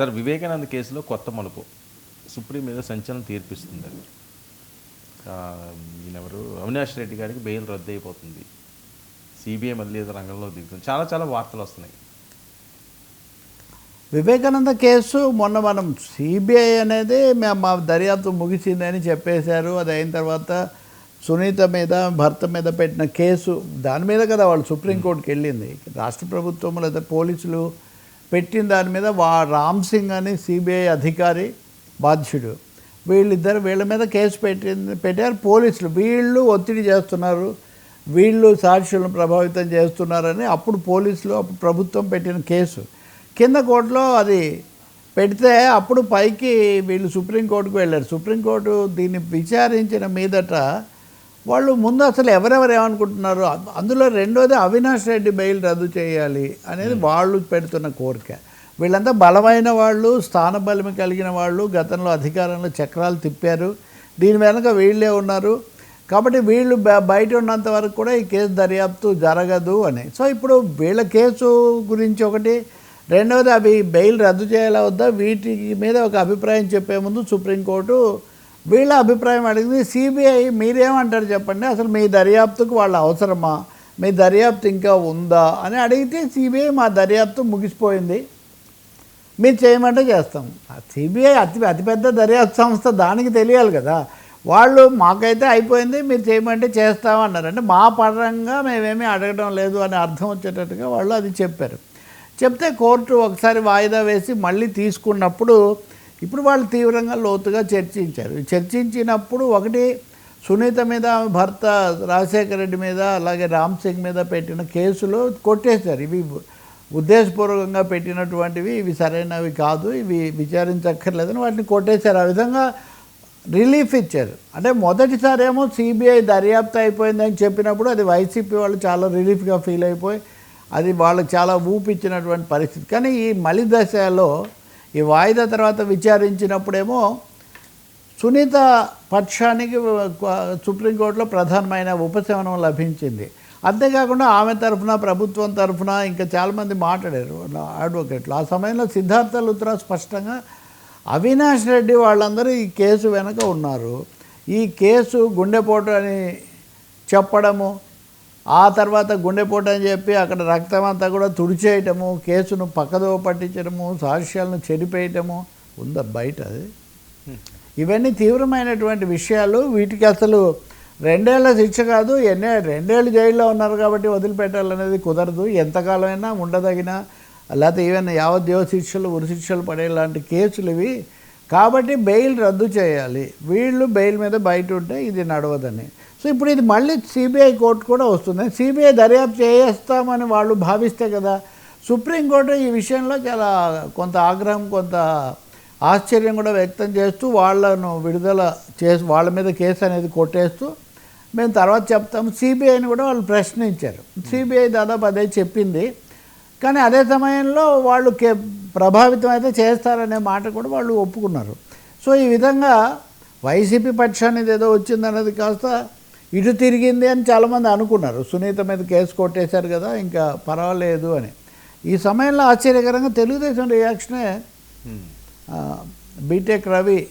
Sir Vivekananda కేసులో కొత్త మలుపు. సుప్రీం మీద సంచలనం తీర్పిస్తుంది అది. ఈయనెవరు? అవినాష్ రెడ్డి గారికి బెయిల్ రద్దు అయిపోతుంది సిబిఐ మళ్ళీ ఏదో రంగంలో దిగుతుంది. చాలా చాలా వార్తలు వస్తున్నాయి. వివేకానంద కేసు మొన్న మనం సిబిఐ అనేది మా దర్యాప్తు ముగిసిందని చెప్పేశారు. అది అయిన తర్వాత సునీత మీద భర్త మీద పెట్టిన కేసు దాని మీద కదా వాళ్ళు సుప్రీంకోర్టుకి వెళ్ళింది. రాష్ట్ర ప్రభుత్వం లేదా పోలీసులు పెట్టిన దాని మీద వా రామ్ సింగ్ అని సిబిఐ అధికారి బాధ్యుడు. వీళ్ళిద్దరు వీళ్ళ మీద కేసు పెట్టింది పెట్టారు. పోలీసులు వీళ్ళు ఒత్తిడి చేస్తున్నారు. వీళ్ళు సాక్షులను ప్రభావితం చేస్తున్నారని అప్పుడు పోలీసులు అప్పుడు ప్రభుత్వం పెట్టిన కేసు. కింద కోర్టులో అది పెడితే అప్పుడు పైకి వీళ్ళు సుప్రీంకోర్టుకు వెళ్ళారు. సుప్రీంకోర్టు దీన్ని విచారించిన మీదట వాళ్ళు ముందు అసలు ఎవరెవరు ఏమనుకుంటున్నారు అందులో రెండోది అవినాష్ రెడ్డి బెయిల్ రద్దు చేయాలి అనేది వాళ్ళు పెడుతున్న కోరిక. వీళ్ళంతా బలమైన వాళ్ళు స్థానబలం కలిగిన వాళ్ళు గతంలో అధికారంలో చక్రాలు తిప్పారు. దీని వెనక వీళ్ళే ఉన్నారు. కాబట్టి వీళ్ళు బ- బయట ఉన్నంత వరకు కూడా ఈ కేసు దర్యాప్తు జరగదు అని. సో ఇప్పుడు వీళ్ళ కేసు గురించి ఒకటి రెండవది అవి బెయిల్ రద్దు చేయాలా వద్దా? వీటి మీద ఒక అభిప్రాయం చెప్పే ముందు సుప్రీంకోర్టు వీళ్ళ అభిప్రాయం అడిగింది సిబిఐ మీరేమంటారు చెప్పండి? అసలు మీ దర్యాప్తుకు వాళ్ళ అవసరమా? మీ దర్యాప్తు ఇంకా ఉందా? అని అడిగితే సిబిఐ మా దర్యాప్తు ముగిసిపోయింది. మీరు చేయమంటే చేస్తాం. సిబిఐ అతి అతిపెద్ద దర్యాప్తు సంస్థ దానికి తెలియాలి కదా. వాళ్ళు మాకైతే అయిపోయింది మీరు చేయమంటే చేస్తాం అన్నారు. అంటే మా పరంగా మేమేమీ అడగడం లేదు అని అర్థం వచ్చేటట్టుగా వాళ్ళు అది చెప్పారు. చెప్తే కోర్టు ఒకసారి వాయిదా వేసి మళ్ళీ తీసుకున్నప్పుడు ఇప్పుడు వాళ్ళు తీవ్రంగా లోతుగా చర్చించారు. చర్చించినప్పుడు ఒకటి సునీత మీద భర్త రాజశేఖర రెడ్డి మీద అలాగే రామ్ సింగ్ మీద పెట్టిన కేసులు కొట్టేశారు. ఇవి ఉద్దేశపూర్వకంగా పెట్టినటువంటివి ఇవి సరైనవి కాదు ఇవి విచారించక్కర్లేదని వాటిని కొట్టేశారు. ఆ విధంగా రిలీఫ్ ఇచ్చారు. అంటే మొదటిసారి ఏమో సిబిఐ దర్యాప్తు అయిపోయిందని చెప్పినప్పుడు అది వైసీపీ వాళ్ళు చాలా రిలీఫ్గా ఫీల్ అయిపోయి అది వాళ్ళకి చాలా ఊపిచ్చినటువంటి పరిస్థితి. కానీ ఈ మలి దశలో ఈ వాయిదా తర్వాత విచారించినప్పుడేమో సునీత పక్షానికి సుప్రీంకోర్టులో ప్రధానమైన ఉపశమనం లభించింది. అంతేకాకుండా ఆమె తరఫున ప్రభుత్వం తరఫున ఇంకా చాలామంది మాట్లాడారు. అడ్వకేట్లు. ఆ సమయంలో సిద్ధార్థ లుత్రా స్పష్టంగా అవినాష్ రెడ్డి వాళ్ళందరూ ఈ కేసు వెనక ఉన్నారు. ఈ కేసు గుండెపోటు అని చెప్పడము ఆ తర్వాత గుండెపోటు అని చెప్పి అక్కడ రక్తం అంతా కూడా తుడిచేయటము కేసును పక్కదో పట్టించడము సాక్ష్యాలను చెరిపేయటము ఉందా బయట అది? ఇవన్నీ తీవ్రమైనటువంటి విషయాలు. వీటికి అసలు రెండేళ్ళ శిక్ష కాదు ఎన్నే రెండేళ్ళు జైల్లో ఉన్నారు కాబట్టి వదిలిపెట్టాలనేది కుదరదు. ఎంతకాలమైనా ఉండదగిన లేకపోతే ఈవెన్ యావద్దేవ శిక్షలు ఉరి శిక్షలు పడేలాంటి కేసులు ఇవి. కాబట్టి బెయిల్ రద్దు చేయాలి. వీళ్ళు బెయిల్ మీద బయట ఉంటే ఇది నడవదని. సో ఇప్పుడు ఇది మళ్ళీ సిబిఐ కోర్టు కూడా వస్తుంది. సిబిఐ దర్యాప్తు చేస్తామని వాళ్ళు భావిస్తే కదా సుప్రీంకోర్టు ఈ విషయంలో చాలా కొంత ఆగ్రహం కొంత ఆశ్చర్యం కూడా వ్యక్తం చేస్తూ వాళ్ళను విడుదల చేసి వాళ్ళ మీద కేసు అనేది కొట్టేస్తూ మేము తర్వాత చెప్తాము. సిబిఐని కూడా వాళ్ళు ప్రశ్నించారు. సిబిఐ దాదాపు అదే చెప్పింది. కానీ అదే సమయంలో వాళ్ళు కే ప్రభావితం అయితే చేస్తారనే మాట కూడా వాళ్ళు ఒప్పుకున్నారు. సో ఈ విధంగా వైసీపీ పక్షానికి ఏదో వచ్చిందన్నది కాస్త ఇటు తిరిగింది అని చాలామంది అనుకున్నారు. సునీత మీద కేసు కొట్టేశారు కదా ఇంకా పర్వాలేదు అని. ఈ సమయంలో ఆశ్చర్యకరంగా తెలుగుదేశం రియాక్షనే బీటెక్ రవి